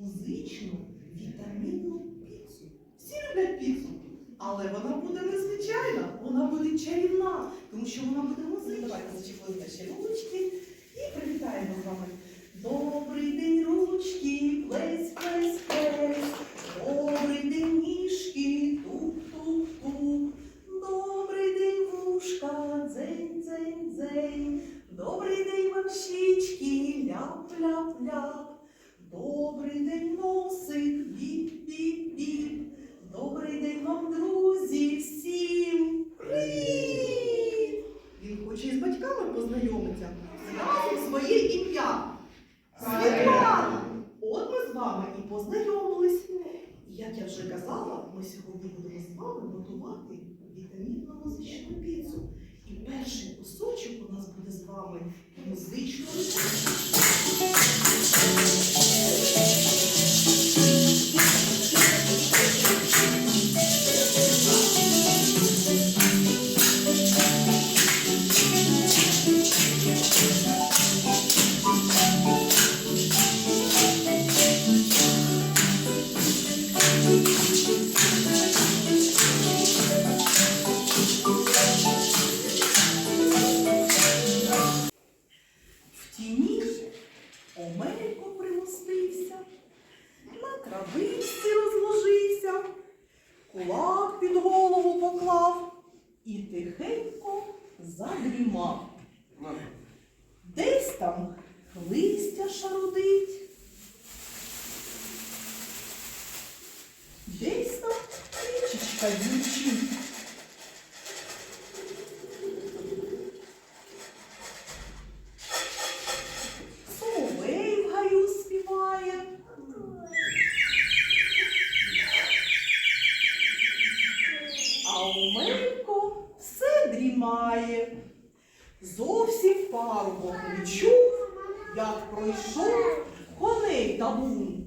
музичну вітамінну піцу. Всі люблять піцу, але вона буде незвичайна, вона буде чарівна, тому що вона буде музична. Давайте зачепили наші ручки і познайомились. І як я вже казала, ми сьогодні будемо з вами готувати вітамінну музичну піцу. І перший кусочок у нас буде з вами музичної травичці розложився, кулак під голову поклав і тихенько задрімав. Десь там листя шарудить, десь там річечка дівчить. Як пройшов коней табун.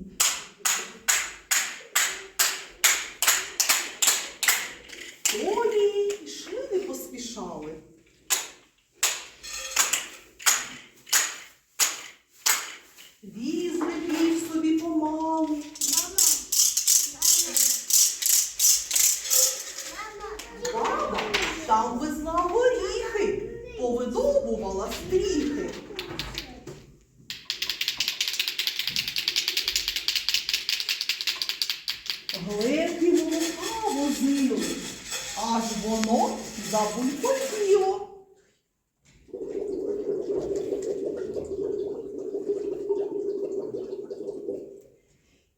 Коні йшли не поспішали. Віз летів собі помалу. Баба там везла горіхи, повидовбувала стріхи. Забулькотіло.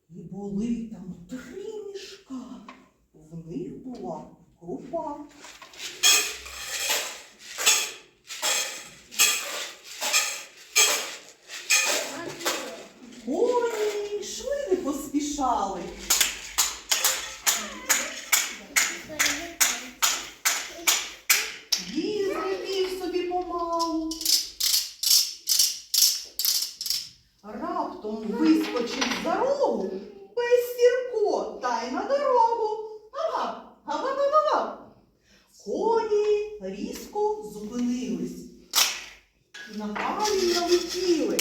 І були там три мішка, в них була крупа. Йшли не поспішали. Зупинились. На камінь налетіли.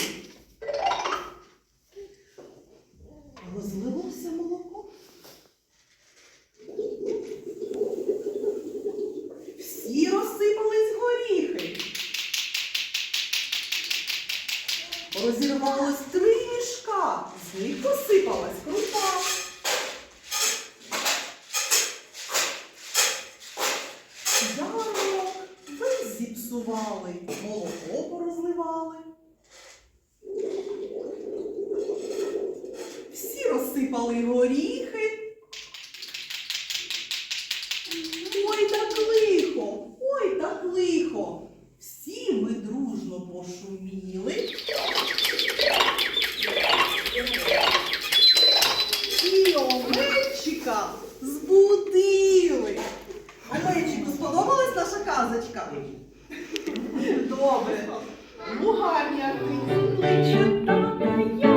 Розлилося молоко. Всі розсипались горіхи. Розірвалось три мішка, з них посипалась крупа. Зіпсували, молоко порозливали. Всі розсипали горіхи. Ой, так лихо, ой, так лихо. Всі ми дружно пошуміли. І Омельчика збудили. Омельчику, сподобалась наша казочка? Добре. Лугання. Читати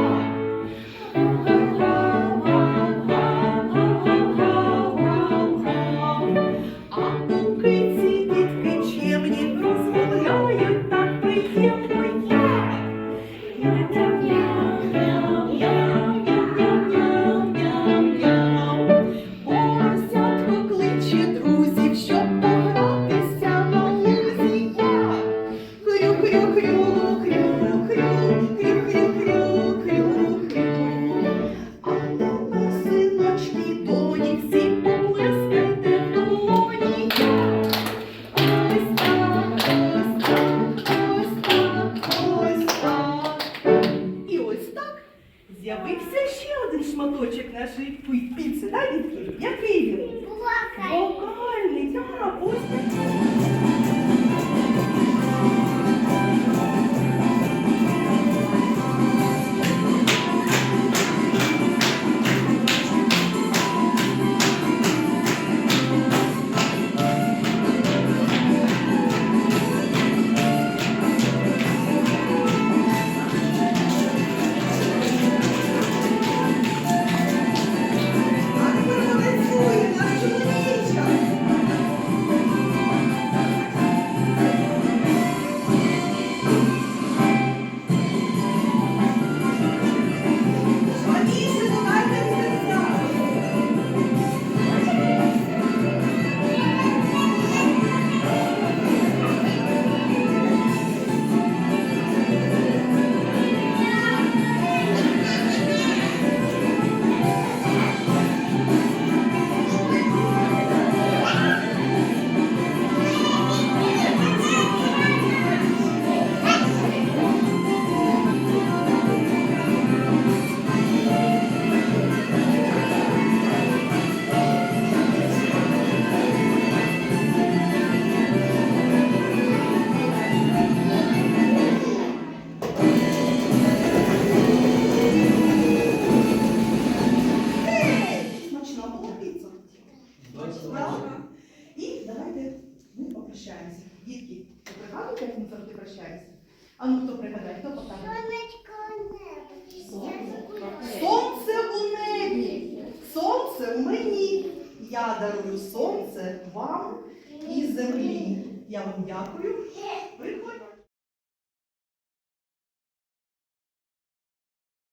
Дарую сонце вам і землі. Я вам дякую.